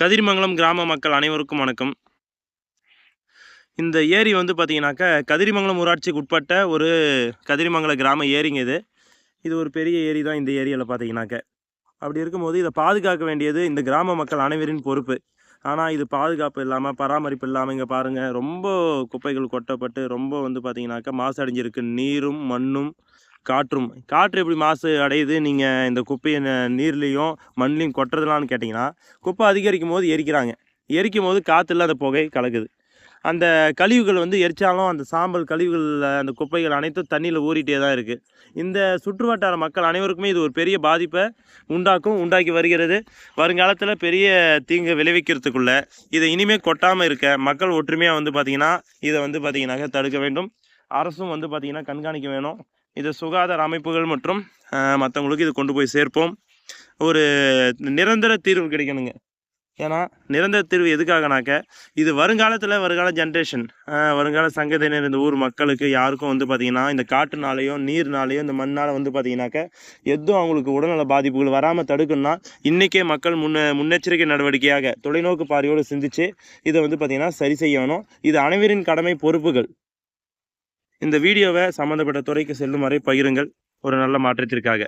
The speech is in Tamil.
கதிரிமங்கலம் கிராம மக்கள் அனைவருக்கும் வணக்கம். இந்த ஏரி வந்து பார்த்தீங்கன்னாக்கா கதிரிமங்கலம் ஊராட்சிக்கு உட்பட்ட ஒரு கதிரிமங்கல கிராம ஏரிங்க இது. இது ஒரு பெரிய ஏரி தான் இந்த ஏரியாவில் பார்த்தீங்கன்னாக்க அப்படி இருக்கும்போது இதை பாதுகாக்க வேண்டியது இந்த கிராம மக்கள் அனைவரின் பொறுப்பு. ஆனால் இது பாதுகாப்பு இல்லாமல் பராமரிப்பு இல்லாமல் இங்கே பாருங்கள் ரொம்ப குப்பைகள் கொட்டப்பட்டு ரொம்ப வந்து பார்த்தீங்கன்னாக்கா மாசடைஞ்சிருக்கு. நீரும் மண்ணும் காற்றும் காற்று எப்படி மாசு அடையுது? நீங்கள் இந்த குப்பையை நீர்லேயும் மண்லேயும் கொட்டுறதுலான்னு கேட்டிங்கன்னா குப்பை அதிகரிக்கும் போது எரிக்கிறாங்க. எரிக்கும் போது காற்று இல்லாத புகை கலக்குது. அந்த கழிவுகள் வந்து எரிச்சாலும் அந்த சாம்பல் கழிவுகள் அந்த குப்பைகள் அனைத்தும் தண்ணியில் ஊறிட்டே தான் இருக்குது இந்த சுற்றுவட்டார மக்கள் அனைவருக்குமே இது ஒரு பெரிய பாதிப்பை உண்டாக்கும் உண்டாக்கி வருகிறது. வருங்காலத்தில் பெரிய தீங்கு விளைவிக்கிறதுக்குள்ள இதை இனிமேல் கொட்டாமல் இருக்க மக்கள் ஒற்றுமையாக வந்து பார்த்திங்கன்னா இதை வந்து பார்த்திங்கனாக்க தடுக்க வேண்டும். அரசும் வந்து பார்த்திங்கன்னா கண்காணிக்க வேணும். இது சுகாதார அமைப்புகள் மற்றும் மற்றவங்களுக்கு இது கொண்டு போய் சேர்ப்போம். ஒரு நிரந்தர தீர்வு கிடைக்கணுங்க. ஏன்னா நிரந்தர தீர்வு எதுக்காகனாக்க இது வருங்காலத்தில் வருங்கால ஜென்ரேஷன் வருங்கால சங்கதியினர் இந்த ஊர் மக்களுக்கு யாருக்கும் வந்து பார்த்திங்கன்னா இந்த காட்டுனாலேயோ நீர்னாலேயோ இந்த மண்ணால் வந்து பார்த்திங்கனாக்க எதுவும் அவங்களுக்கு உடல்நல பாதிப்புகள் வராமல் தடுக்கணும்னா இன்றைக்கே மக்கள் முன்ன முன்னெச்சரிக்கை நடவடிக்கையாக தொலைநோக்கு பார்வையோடு சிந்திச்சு இதை வந்து பார்த்திங்கன்னா சரி செய்யணும். இது அனைவரின் கடமை பொறுப்புகள். இந்த வீடியோவை சம்மந்தப்பட்ட துறைக்கு செல்லும் வரை பகிருங்கள். ஒரு நல்ல மாற்றத்திற்காக.